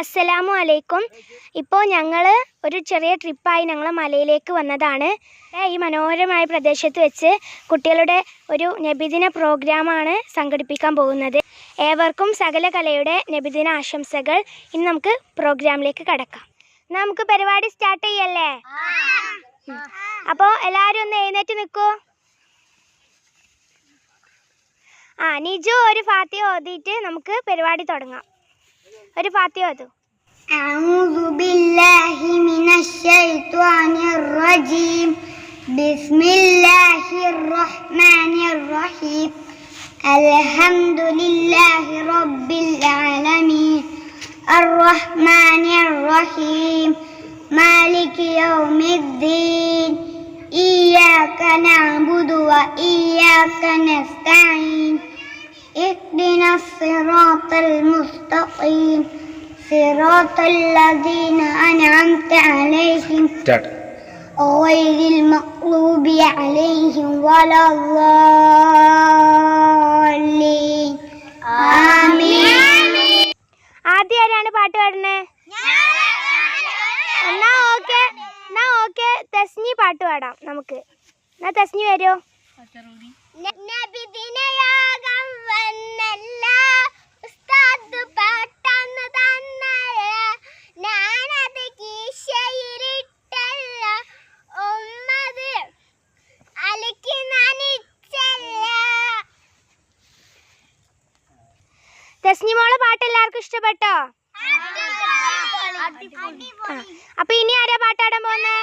അസ്സലാമു അലൈക്കും. ഇപ്പോൾ ഞങ്ങൾ ഒരു ചെറിയ ട്രിപ്പായി ഞങ്ങൾ മലയിലേക്ക് വന്നതാണ്. ഈ മനോഹരമായ പ്രദേശത്ത് വെച്ച് കുട്ടികളുടെ ഒരു നബിദിന പ്രോഗ്രാമാണ് സംഘടിപ്പിക്കാൻ പോകുന്നത്. ഏവർക്കും സകല കലയുടെ നബിദിന ആശംസകൾ. ഇനി നമുക്ക് പ്രോഗ്രാമിലേക്ക് കടക്കാം. നമുക്ക് പരിപാടി സ്റ്റാർട്ട് ചെയ്യല്ലേ? അപ്പോൾ എല്ലാവരും ഒന്ന് എഴുന്നേറ്റ് നിൽക്കൂ ആ നിജു ഒരു ഫാത്തി ഓതിയിട്ട് നമുക്ക് പരിപാടി തുടങ്ങാം. ഒരു ഫാത്തിയ ഓതു أعوذ بالله من الشيطان الرجيم بسم الله الرحمن الرحيم الحمد لله رب العالمين الرحمن الرحيم مالك يوم الدين إياك نعبد وإياك نستعين اهدنا الصراط المستقيم صراط الذين أنعمت عليهم സ്റ്റാർട്ട് غير المغضوب عليهم ولا الضالين آمين ആദ്യം ആരാണ് പാട്ട് പാടുന്നത് എന്നാ ഓക്കെ എന്നാ ഓക്കെ തസ്നി പാട്ട് പാടാം നമുക്ക് എന്നാ തസ്നി വരുമോ വന്നല്ല. ഉസ്താദ് പാട്ടന്ന് തന്നല്ല. ഞാനത് കീശയിലിട്ടല്ല. ഉമ്മത് അലക്കി നനിച്ചല്ല. തസ്നി മോളെ പാട്ട് എല്ലാവർക്കും ഇഷ്ടപ്പെട്ടോ? അപ്പൊ ഇനി ആരാ പാട്ടാടാൻ പോകുന്നത്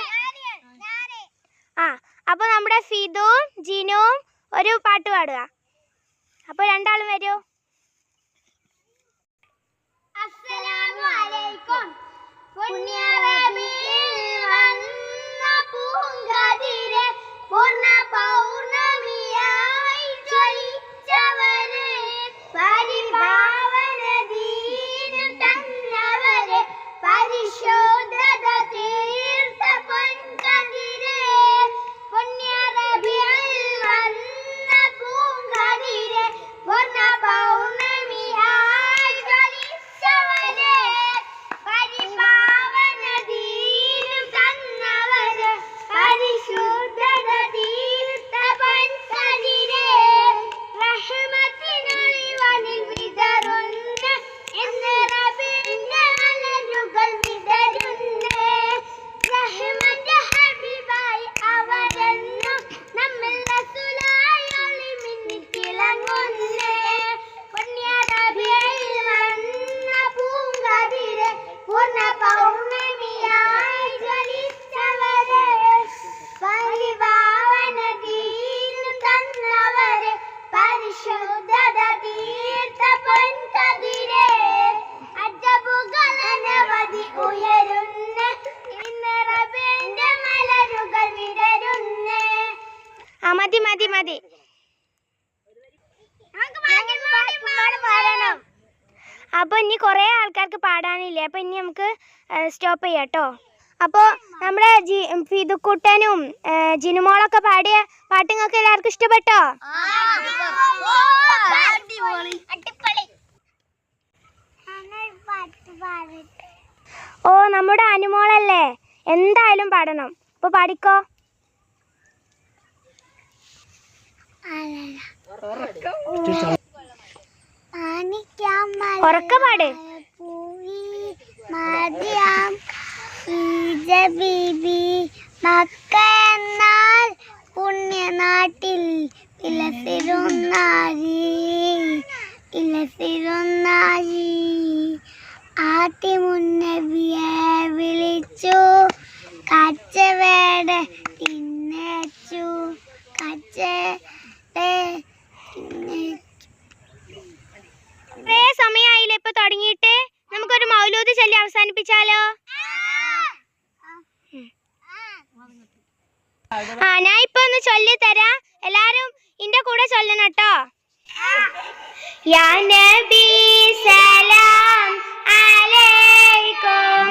ആ അപ്പൊ നമ്മുടെ ഫിദുവും ജിനുവും ഒരു പാട്ട് പാടുക. അപ്പോൾ രണ്ടാളും വരൂ. ആൾക്കാർക്ക് പാടാനില്ലേ? അപ്പോൾ ഇനി നമുക്ക് സ്റ്റോപ്പ് ചെയ്യാം കേട്ടോ അപ്പോൾ നമ്മുടെ ജി ഫിദുക്കുട്ടനും ജിനുമോളൊക്കെ പാടിയ പാട്ട് നിങ്ങൾക്ക് എല്ലാവർക്കും ഇഷ്ടപ്പെട്ടോ? ഓ നമ്മുടെ അനുമോളല്ലേ? എന്തായാലും പാടണം. അപ്പോൾ പാടിക്കോ. ഉറക്ക. പാട്. ഈജ ബീബി മക്ക എന്നാൽ പുണ്യനാട്ടിൽ ഇലസിരുന്നാരി ഇലസിരുന്നാരി ആട്ടി മുന്നബിയെ വിളിച്ചു കച്ചവേട തിന്നച്ചു. ആ ഞാൻ ഇപ്പൊ ഒന്ന് ചൊല്ലി തരാം. എല്ലാരും ഇന്റെ കൂടെ ചൊല്ലണം കേട്ടോ. യാ നബി സലാം അലൈക്കും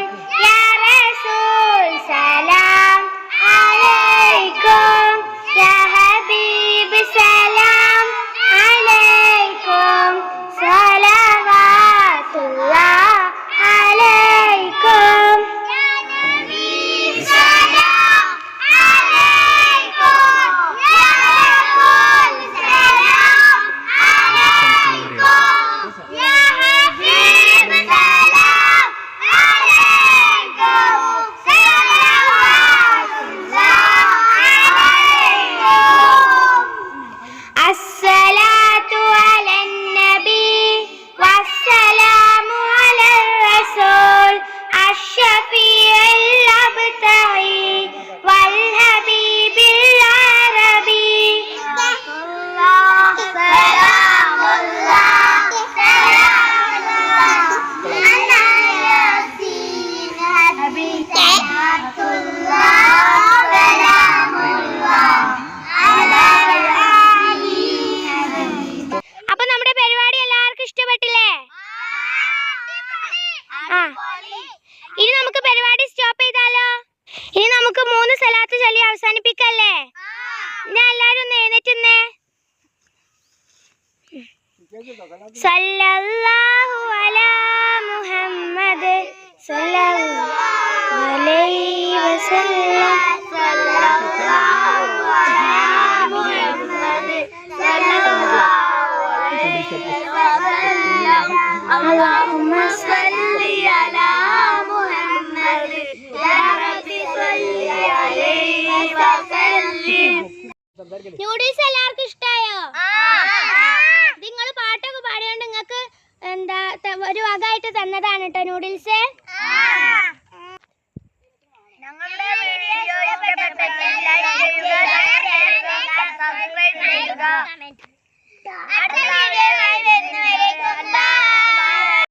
യാ റസൂൽ सल्लल्लाहु अला मुहम्मद सल्लल्लाहु अलैहि वसल्लम। सल्लल्लाहु अला मुहम्मद सल्लल्लाहु अलैहि वसल्लम। अल्लाहुम्मा सल्लि अला मुहम्मद या रब्बी सल्लि अलैहि वसल्लम नूरी सलार कृष्ण। ഒരു വകയായിട്ട് തന്നതാണ് കേട്ടോ നൂഡിൽസ്